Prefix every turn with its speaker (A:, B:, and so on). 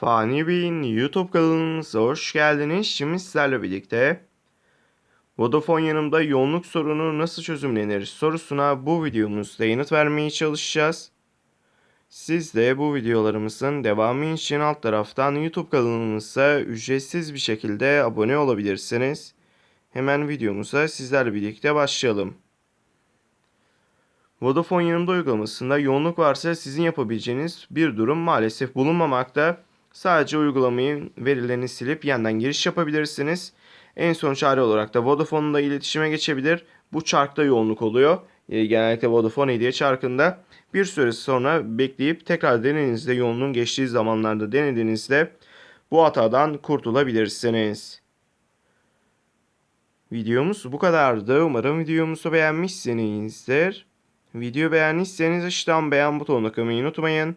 A: Fani Bey'in YouTube kanalımıza hoş geldiniz. Şimdi sizlerle birlikte Vodafone yanımda yoğunluk sorunu nasıl çözümlenir sorusuna bu videomuzda yanıt vermeye çalışacağız. Siz de bu videolarımızın devamı için alt taraftan YouTube kanalımıza ücretsiz bir şekilde abone olabilirsiniz. Hemen videomuza sizlerle birlikte başlayalım. Vodafone yanımda uygulamasında yoğunluk varsa sizin yapabileceğiniz bir durum maalesef bulunmamakta. Sadece uygulamayı verilerini silip yeniden giriş yapabilirsiniz. En son çare olarak da Vodafone'la iletişime geçebilir. Bu çarkta yoğunluk oluyor. E, genellikle Vodafone hediye çarkında. Bir süre sonra bekleyip tekrar denediğinizde yoğunluğun geçtiği zamanlarda denediğinizde bu hatadan kurtulabilirsiniz. Videomuz bu kadardı. Umarım videomuzu beğenmişsinizdir. Video beğendiyseniz aşağıdan beğen butonuna kılmayı unutmayın.